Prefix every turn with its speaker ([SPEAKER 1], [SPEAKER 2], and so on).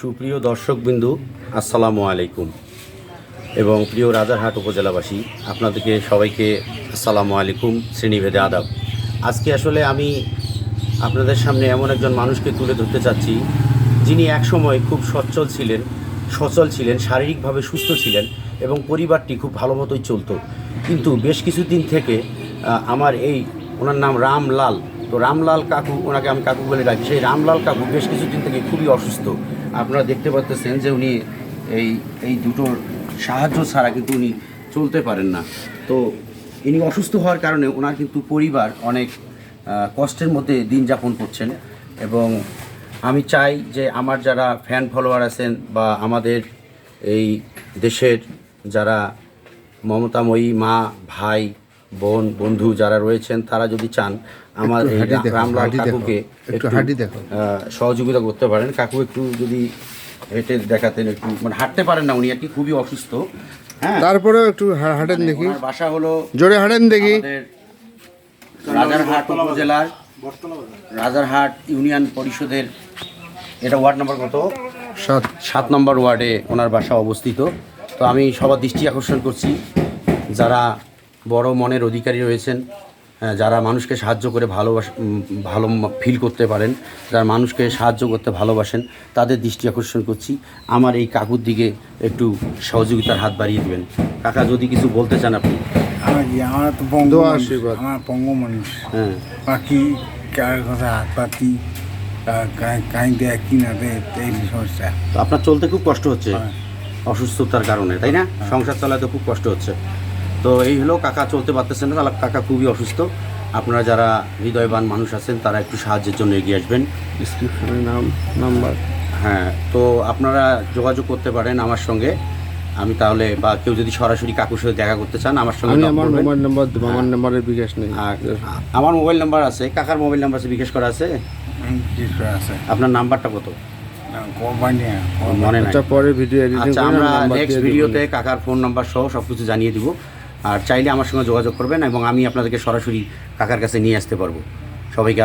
[SPEAKER 1] সুপ্রিয় দর্শকবিন্দু, আসসালামু আলাইকুম। এবং প্রিয় রাজারহাট উপজেলাবাসী, আপনাদেরকে সবাইকে আসসালামু আলাইকুম, শ্রেণীভেদে আদাব। আজকে আসলে আমি আপনাদের সামনে এমন একজন মানুষকে তুলে ধরতে চাচ্ছি, যিনি একসময় খুব সচ্ছল ছিলেন, সচল ছিলেন, শারীরিকভাবে সুস্থ ছিলেন এবং পরিবারটি খুব ভালো মতোই চলতো। কিন্তু বেশ কিছুদিন থেকে আমার এই ওনার নাম রামলাল। তো রামলাল কাকু, ওনাকে আমি কাকু বলে ডাকি। সেই রামলাল কাকু বেশ কিছুদিন থেকে খুবই অসুস্থ। আপনারা দেখতে পাচ্ছেন যে উনি এই এই দুটোর সাহায্য ছাড়া কিন্তু উনি চলতে পারেন না। তো ইনি অসুস্থ হওয়ার কারণে ওনার কিন্তু পরিবার অনেক কষ্টের মধ্যে দিন যাপন করছেন এবং আমি চাই যে আমার যারা ফ্যান ফলোয়ার আছেন বা আমাদের এই দেশের যারা মমতাময়ী মা, ভাই বোন বন্ধু যারা রয়েছেন তারা যদি চান আমার এই রামলাল কাকুকে
[SPEAKER 2] একটু হাঁটি
[SPEAKER 1] সহযোগিতা করতে পারেন। কাকু একটু যদি হেঁটে দেখাতেন একটু মানে হাঁটতে পারেন না উনি আর কি খুবই অসুস্থ। হ্যাঁ?
[SPEAKER 2] তারপরেও একটু হাঁটেন দেখি।
[SPEAKER 1] বাসা হলো
[SPEAKER 2] জোরে হাঁটেন দেখি।
[SPEAKER 1] রাজারহাট উপজেলার রাজারহাট ইউনিয়ন পরিষদের এটা ওয়ার্ড নম্বর কত?
[SPEAKER 2] সাত।
[SPEAKER 1] সাত নম্বর ওয়ার্ডে ওনার বাসা অবস্থিত। তো আমি সবার দৃষ্টি আকর্ষণ করছি যারা বড় মনের অধিকারী রয়েছেন হ্যাঁ, যারা মানুষকে সাহায্য করে ভালোবাস ভালো ফিল করতে পারেন যারা মানুষকে সাহায্য করতে ভালোবাসেন তাদের দৃষ্টি আকর্ষণ করছি। আমার এই কাকুর দিকে একটু সহযোগিতার হাত বাড়িয়ে দেবেন। কাকা যদি কিছু বলতে চান আপনি।
[SPEAKER 3] আমার তো পঙ্গু মানুষ।
[SPEAKER 2] আশীর্বাদ।
[SPEAKER 3] আমার পঙ্গু মানুষ
[SPEAKER 1] হ্যাঁ
[SPEAKER 3] কার কথা হাত পাতি না দেয় এই সমস্যা।
[SPEAKER 1] তো আপনার চলতে খুব কষ্ট হচ্ছে।
[SPEAKER 3] হ্যাঁ।
[SPEAKER 1] অসুস্থতার কারণে তাই না? সংসার চালাতে খুব কষ্ট হচ্ছে। তো এই হলো কাকা চলতে পারতেছেন না তাহলে কাকা খুবই অসুস্থ। আপনারা যারা হৃদয়বান মানুষ আছেন তারা একটু সাহায্যের জন্য এগিয়ে আসবেন।
[SPEAKER 2] নাম নাম্বার
[SPEAKER 1] হ্যাঁ তো আপনারা যোগাযোগ করতে পারেন আমার সঙ্গে। আমি তাহলে বা কেউ যদি সরাসরি কাকুর সাথে দেখা করতে চান আমার সঙ্গে
[SPEAKER 2] আমি আমার মোবাইল নাম্বার দেবো আমার নাম্বারের বিকাশ নেই।
[SPEAKER 1] আর আমার মোবাইল নাম্বার আছে কাকার মোবাইল নাম্বার আছে বিকাশ করা আছে? আপনার নাম্বারটা কত? মনে নাই।
[SPEAKER 2] আচ্ছা পরে ভিডিও
[SPEAKER 1] আচ্ছা আমরা নেক্সট ভিডিওতে কাকার ফোন নাম্বার সহ সব কিছু জানিয়ে দিব। আর চাইলে আমার সঙ্গে যোগাযোগ করবেন এবং আমি আপনাদেরকে সরাসরি কাকার কাছে নিয়ে আসতে পারব। সবাইকে